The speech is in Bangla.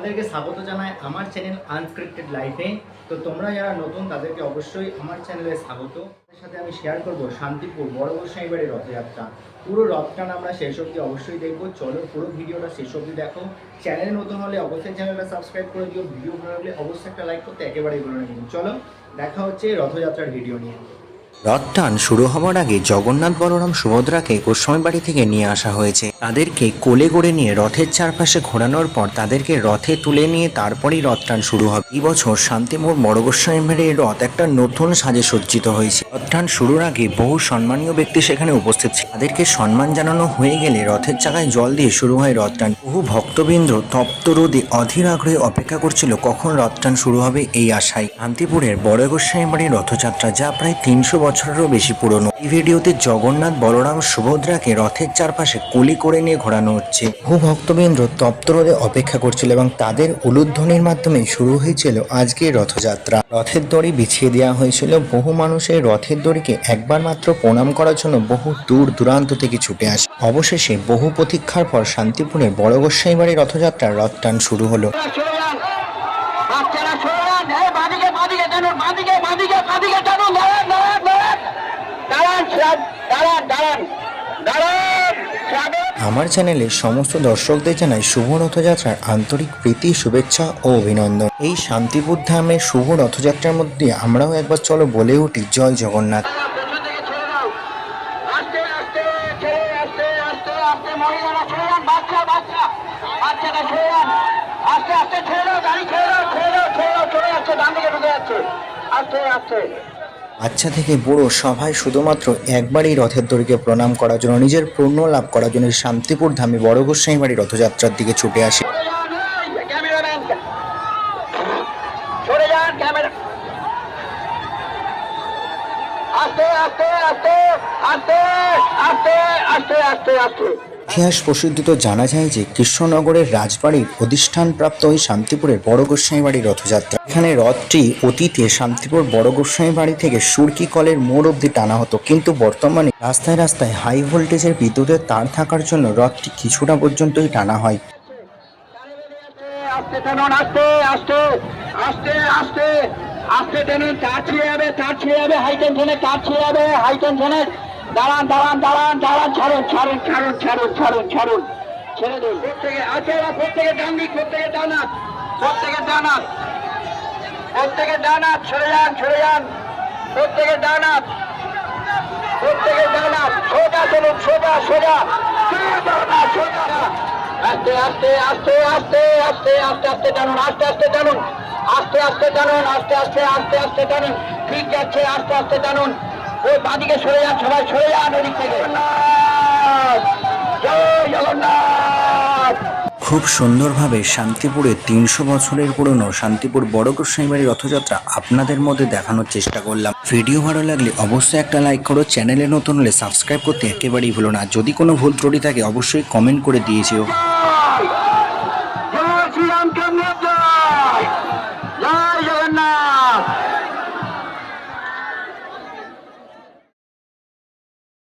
তোমাদেরকে স্বাগত জানাই আমার চ্যানেল আনস্ক্রিপ্টেড লাইফে তো তোমরা যারা নতুন, তাদেরকে অবশ্যই আমার চ্যানেলে স্বাগত। সাথে আমি শেয়ার করব শান্তিপুর বড় গোসাই বাড়ির রথযাত্রা। পুরো রথটা আমরা শেষ অবধি অবশ্যই দেখব। চলো পুরো ভিডিওটা শেষ অবধি দেখো। চ্যানেল নতুন হলে অবশ্যই চ্যানেলটা সাবস্ক্রাইব করে দিও। ভিডিও ভালো লাগলে অবশ্যই একটা লাইক করতে একেবারেই ভুলো না চলো, দেখা হচ্ছে রথযাত্রার ভিডিও নিয়ে। রথ টান শুরু হওয়ার আগে জগন্নাথ বলরাম সুভদ্রাকে গোস্বামী বাড়ি থেকে নিয়ে আসা হয়েছে। তাদেরকে কোলে করে নিয়ে রথের চারপাশে ঘোরানোর পর তাদেরকে রথে তুলে নিয়ে তারপরই রথ টান শুরু হবে। এই বছর শান্তিপুর বড় গোস্বামী বাড়ির রথ একটা নতুন সাজে সজ্জিত হয়েছে। রথ টান শুরুর আগে বহু সম্মানীয় ব্যক্তি সেখানে উপস্থিত ছিল। তাদেরকে সম্মান জানানো হয়ে গেলে রথের চাকায় জল দিয়ে শুরু হয় রথ টান বহু ভক্তবৃন্দ তপ্ত রোদে অধীর আগ্রহে অপেক্ষা করছিল, কখন রথ টান শুরু হবে এই আশায়। শান্তিপুরের বড় গোস্বামী বাড়ির রথযাত্রা যা প্রায় তিনশো বছরেরও বেশি পুরনো। এই ভিডিওতে জগন্নাথ বলরাম সুভদ্রাকে রথের চারপাশে কুলি করে নিয়ে ঘোরানো হচ্ছে। বহু ভক্তবৃন্দ তপ্তরোদে অপেক্ষা করছিল এবং তাদের উলুধ্বনির মাধ্যমে শুরু হয়েছিল আজকের রথযাত্রা। রথের দড়ি বিছিয়ে দেওয়া হয়েছিল। বহু মানুষের রথের দড়িকে একবার মাত্র প্রণাম করার জন্য বহু দূর দূরান্ত থেকে ছুটে আসে। অবশেষে বহু প্রতীক্ষার পর শান্তিপুরে বড় গোসাই বাড়ির রথযাত্রার রথ টান শুরু হলো। সরে যান বাচ্চারা সরে যান এই বাঁদিকে বাঁদিকে টানুন বাঁদিকে বাঁদিকে বাঁদিকে টানুন দাঁড়ান দাঁড়ান দাঁড়ান। দাঁড়ান দাঁড়ান দাঁড়ান দাঁড়ান আমার চ্যানেলে সমস্ত দর্শকদের জানাই শুভ রথযাত্রার আন্তরিক প্রীতি শুভেচ্ছা ও অভিনন্দন। এই শান্তিপুর ধামের শুভ রথযাত্রার মধ্যে আমরাও একবার চলো বলে উঠি জয় জগন্নাথ। পেছন বাচ্চা থেকে বুড়ো সবাই শুধুমাত্র একবারই রথের দড়িকে প্রণাম করার জন্য নিজের পূর্ণ লাভ করার জন্য শান্তিপুর ধামে বড় গোসাই বাড়ি রথযাত্রার দিকে ছুটে আসে। আস্তে আস্তে আস্তে আস্তে আস্তে আস্তে আস্তে আস্তে। ইতিহাস প্রসিদ্ধিত জানা যায় যে কৃষ্ণনগরের রাজবাড়ির অধিষ্ঠানপ্রাপ্ত ওই শান্তিপুরের বড় গোস্বাই বাড়ির রথযাত্রা। এখানে রথটি অতীতে শান্তিপুর বড় গোসাই বাড়ি থেকে সুরকি কলের মোড় অব্দি টানা হতো, কিন্তু বর্তমানে রাস্তায় রাস্তায় হাই ভোল্টেজের বিদ্যুতের তার থাকার জন্য রথটি কিছুটা পর্যন্তই টানা হয়। আস্তে আস্তে আস্তে আস্তে আস্তে টানুন, তার ছিঁড়ে যাবে, তার ছিঁড়ে যাবে, হাই টেনশনে, তার ছিঁড়ে যাবে, হাই টেনশনে। দাঁড়ান দাঁড়ান দাঁড়ান দাঁড়ান, ছাড়ুন ছাড়ুন ছাড়ুন ছাড়ুন ছাড়ুন ছাড়ুন। ছেড়ে দিন। প্রত্যেকে আছে এরা, প্রত্যেকে ডান দিক, প্রত্যেকে ডানাত প্রত্যেকে ডানাত প্রত্যেকে ডানাত সরে যান সরে যান। প্রত্যেকে ডানাত প্রত্যেকে ডানাত সোজা চলুন, সোজা সোজা। সোজা আস্তে আস্তে আস্তে আস্তে আস্তে আস্তে আস্তে টানুন, আস্তে আস্তে টানুন। আস্তে আস্তে টানুন, আস্তে আস্তে আস্তে আস্তে টানুন। ঠিক যাচ্ছে, আস্তে আস্তে টানুন। ওই বাদিকে সরে যান সবাই, সরে যান ওদিক থেকে। জয় জগন্নাথ। খুব সুন্দরভাবে শান্তিপুরে তিনশো বছরের পুরনো শান্তিপুর বড় গোসাই বাড়ির রথযাত্রা আপনাদের মধ্যে দেখানোর চেষ্টা করলাম। ভিডিও ভালো লাগলে অবশ্যই একটা লাইক করো, চ্যানেলে নতুন হলে সাবস্ক্রাইব করতে একেবারেই ভুলো না। যদি কোনো ভুল ত্রুটি থাকে, অবশ্যই কমেন্ট করে দিয়েছিও